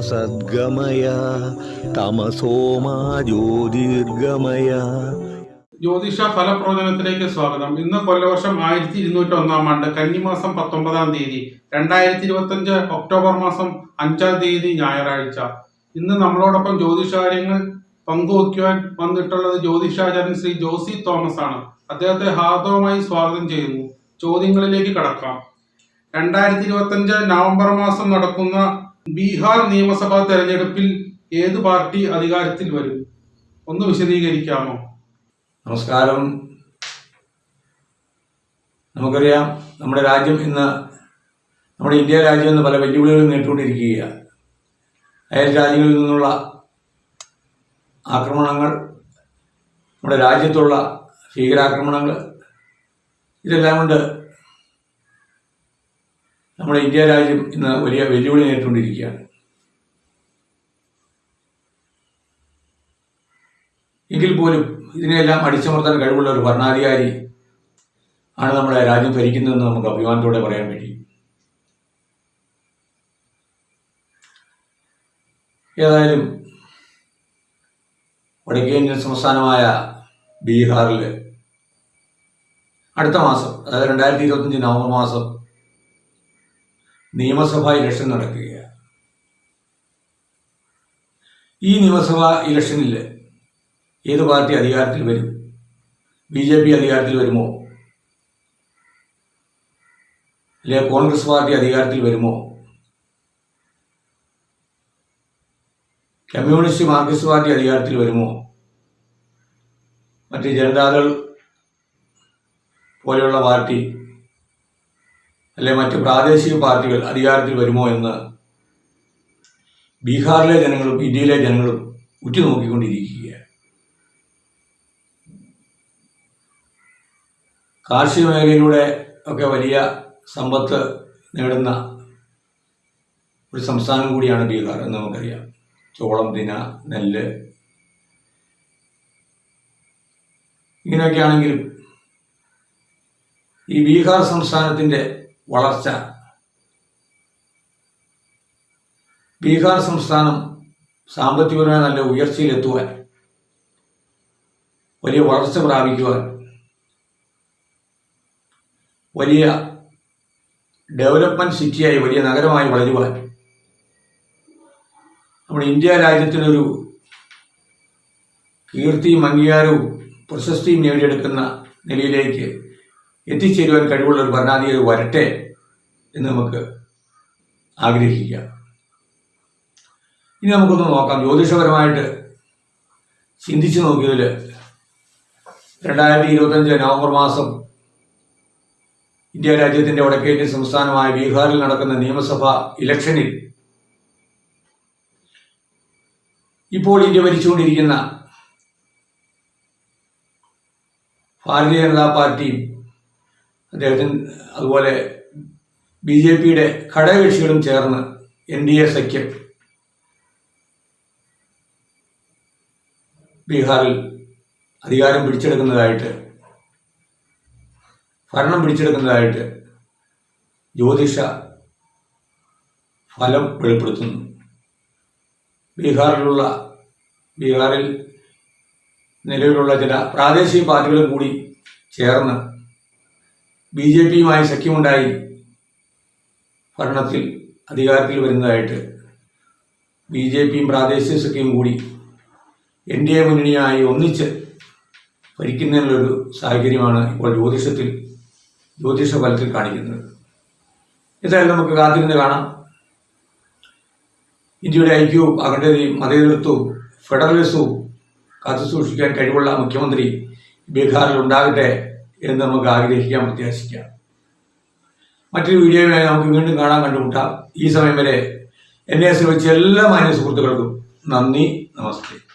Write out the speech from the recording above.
സദ്ഗമയ തമസോ മാ ജ്യോതിർഗമയ. ജ്യോതിഷ ഫലപ്രവചനത്തിലേക്ക് സ്വാഗതം. ഇന്ന് കൊല്ലവർഷം ആയിരത്തി ഇരുന്നൂറ്റി ഒന്നാം ആണ്ട് കന്നിമാസം പത്തൊമ്പതാം തീയതി രണ്ടായിരത്തി ഇരുപത്തഞ്ച് ഒക്ടോബർ മാസം അഞ്ചാം തീയതി ഞായറാഴ്ച. ഇന്ന് നമ്മളോടൊപ്പം ജ്യോതിഷകാര്യങ്ങൾ പങ്കുവയ്ക്കുവാൻ വന്നിട്ടുള്ളത് ജ്യോതിഷാചാര്യൻ ശ്രീ ജോസി തോമസ് ആണ്. അദ്ദേഹത്തെ ഹാർദവമായി സ്വാഗതം ചെയ്യുന്നു. ചോദ്യങ്ങളിലേക്ക് കടക്കാം. രണ്ടായിരത്തി ഇരുപത്തഞ്ച് നവംബർ മാസം നടക്കുന്ന ബീഹാർ നിയമസഭാ തെരഞ്ഞെടുപ്പിൽ ഏത് പാർട്ടി അധികാരത്തിൽ വരും? ഒന്ന് വിശദീകരിക്കാമോ? നമസ്കാരം. നമുക്കറിയാം നമ്മുടെ രാജ്യം ഇന്ന് നമ്മുടെ ഇന്ത്യ രാജ്യം ഇന്ന് പല വെല്ലുവിളികളും നേരിട്ടുകൊണ്ടിരിക്കുകയാണ്. അയൽ രാജ്യങ്ങളിൽ നിന്നുള്ള ആക്രമണങ്ങൾ നമ്മുടെ രാജ്യത്തുള്ള ഭീകരാക്രമണങ്ങൾ ഇതെല്ലാം കൊണ്ട് നമ്മുടെ ഇന്ത്യ രാജ്യം ഇന്ന് വലിയ വെല്ലുവിളി നേരിട്ടുകൊണ്ടിരിക്കുകയാണ്. എങ്കിൽ പോലും ഇതിനെല്ലാം അടിച്ചമർത്താൻ കഴിവുള്ള ഒരു ഭരണാധികാരി ആണ് നമ്മുടെ രാജ്യം ഭരിക്കുന്നതെന്ന് നമുക്ക് അഭിമാനത്തോടെ പറയാൻ കഴിയും ഏതായാലും വടക്കേന്ത്യൻ സംസ്ഥാനമായ ബീഹാറിൽ അടുത്ത മാസം അതായത് രണ്ടായിരത്തി ഇരുപത്തഞ്ച് നവംബർ മാസം നിയമസഭാ ഇലക്ഷൻ നടക്കുകയാണ്. ഈ നിയമസഭാ ഇലക്ഷനിൽ ഏത് പാർട്ടി അധികാരത്തിൽ വരും? ബി ജെ പി അധികാരത്തിൽ വരുമോ? അല്ലെ കോൺഗ്രസ് പാർട്ടി അധികാരത്തിൽ വരുമോ? കമ്മ്യൂണിസ്റ്റ് മാർക്സിസ്റ്റ് പാർട്ടി അധികാരത്തിൽ വരുമോ? മറ്റ് ജനതാദൾ പോലെയുള്ള പാർട്ടി അല്ലെ മറ്റ് പ്രാദേശിക പാർട്ടികൾ അധികാരത്തിൽ വരുമോ എന്ന് ബീഹാറിലെ ജനങ്ങളും ഇന്ത്യയിലെ ജനങ്ങളും ഉറ്റുനോക്കിക്കൊണ്ടിരിക്കുകയാണ്. കാർഷിക മേഖലയിലൂടെ ഒക്കെ വലിയ സമ്പത്ത് നേടുന്ന ഒരു സംസ്ഥാനം കൂടിയാണ് ബീഹാർ എന്ന് നമുക്കറിയാം. ചോളം ദിന നെല്ല്. ഇങ്ങനെയൊക്കെ ആണെങ്കിലും ഈ ബീഹാർ സംസ്ഥാനത്തിന്റെ വളർച്ച. ബീഹാർ സംസ്ഥാനം സാമ്പത്തികമായി നല്ല ഉയർച്ചയിലെത്തുവാൻ വലിയ വളർച്ച പ്രാപിക്കുവാൻ വലിയ ഡെവലപ്മെന്റ് സിറ്റിയായി വലിയ നഗരമായി വളരുവാൻ നമ്മുടെ ഇന്ത്യ രാജ്യത്തിനൊരു കീർത്തിയും അംഗീകാരവും പ്രശസ്തിയും നേടിയെടുക്കുന്ന നിലയിലേക്ക് എത്തിച്ചേരുവാൻ കഴിവുള്ള ഒരു ഭരണാധികാരി വരട്ടെ എന്ന് നമുക്ക് ആഗ്രഹിക്കാം. ഇനി നമുക്കൊന്ന് നോക്കാം. ജ്യോതിഷപരമായിട്ട് ചിന്തിച്ചു നോക്കിയതിൽ രണ്ടായിരത്തി ഇരുപത്തഞ്ച് നവംബർ മാസം ഇന്ത്യ രാജ്യത്തിന്റെ വടക്കേന്ത്യൻ സംസ്ഥാനമായ ബീഹാറിൽ നടക്കുന്ന നിയമസഭാ ഇലക്ഷനിൽ ഇപ്പോൾ ഇന്ത്യ ഭരിച്ചുകൊണ്ടിരിക്കുന്ന ഭാരതീയ ജനതാ പാർട്ടിയും അദ്ദേഹത്തിന് അതുപോലെ ബി ജെ പിയുടെ ഘടകകക്ഷികളും ചേർന്ന് എൻ ഡി എ സഖ്യം ബീഹാറിൽ അധികാരം പിടിച്ചെടുക്കുന്നതായിട്ട് ഭരണം പിടിച്ചെടുക്കുന്നതായിട്ട് ജ്യോതിഷ ഫലം വെളിപ്പെടുത്തുന്നു. ബീഹാറിലുള്ള ബീഹാറിൽ നിലവിലുള്ള ചില പ്രാദേശിക പാർട്ടികളും കൂടി ചേർന്ന് ബി ജെ പിയുമായി സഖ്യമുണ്ടായി. ഭരണത്തിൽ അധികാരത്തിൽ വരുന്നതായിട്ട് ബി ജെ പിയും പ്രാദേശിക സഖ്യവും കൂടി എൻ ഡി എ മുന്നണിയായി ഒന്നിച്ച് ഭരിക്കുന്നതിനുള്ളൊരു സാഹചര്യമാണ് ഇപ്പോൾ ജ്യോതിഷത്തിൽ ജ്യോതിഷ ഫലത്തിൽ കാണിക്കുന്നത്. ഇതായാലും നമുക്ക് കാത്തിരുന്ന് കാണാം. ഇന്ത്യയുടെ ഐക്യവും അഖണ്ഡതയും മതേതൃത്വവും ഫെഡറലിസവും കാത്തുസൂക്ഷിക്കാൻ കഴിവുള്ള മുഖ്യമന്ത്രി ബീഹാറിൽ ഉണ്ടാകട്ടെ. എന്ന് നമുക്ക് ആഗ്രഹിക്കാൻ പ്രത്യാശിക്കാം. മറ്റൊരു വീഡിയോയുമായി നമുക്ക് വീണ്ടും കാണാൻ കണ്ടുമുട്ടാം. ഈ സമയം വരെ എന്നെ ശ്രമിച്ച എല്ലാ മാന്യ സുഹൃത്തുക്കൾക്കും നന്ദി നമസ്തേ.